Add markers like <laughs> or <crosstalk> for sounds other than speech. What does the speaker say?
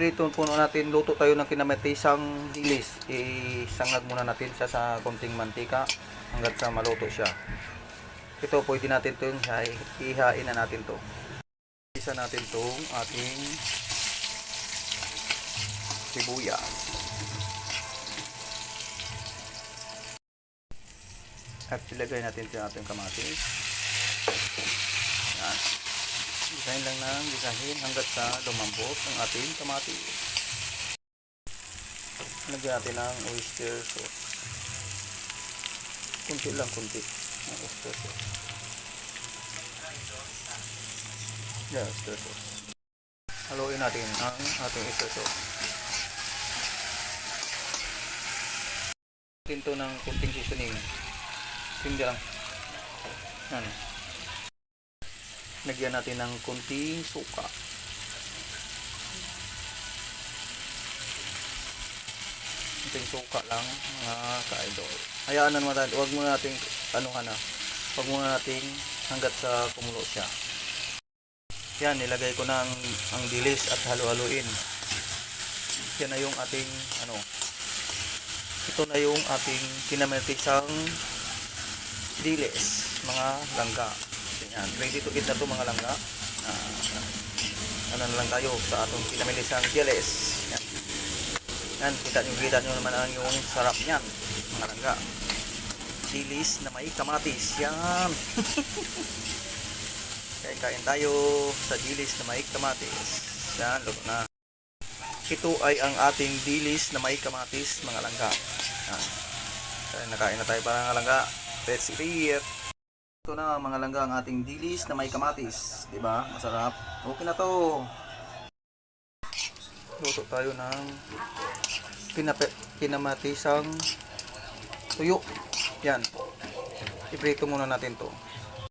Prito po natin, luto tayo ng kinamatisang dilis. Isangag muna natin siya sa konting mantika hanggat sa maluto siya. Ito, pwede natin ito yung ihain na natin to. Isa natin tong ating sibuyas. At ilagay natin sa ating kamatis. Yan. Gisahin lang ng gisahin hanggat sa lumambot ang ating kamatis. Lagyan natin ng oyster sauce. Kunti lang, kunti. Ng oyster sauce. Yan, oyster sauce. Haluin natin ang ating oyster sauce. Natin to ng kunting seasoning. Hindi lang. Yan. Lagyan natin ng kunting suka. Kunting suka lang, mga ka-idol. Hayaan na naman natin, huwag muna natin, ano ka na, huwag muna natin hanggat sa kumulo siya. Yan, nilagay ko na ang, ang dilis at halu-haluin. Yan na yung ating, ano, ito na yung ating kinamatisang dilis, mga langga. Yan, ready to eat na to mga langga. Ah, ano na lang tayo sa atong kinamilisang dilis. Yan. Yan, kita nyo, kita nyo naman ang yung sarap niyan, mga langga. Dilis na may kamatis. Yan. <laughs> Kain kain tayo sa dilis na may kamatis. Yan, luto na. Ito ay ang ating dilis na may kamatis, mga langga. Yan. Kaya nakain na tayo para mga langga. Let's eat. Ito na mga langga ang ating dilis na may kamatis. Di ba? Masarap. Okay na to. Luto tayo ng pinape, kinamatisang tuyo. Yan. Iprito muna natin to.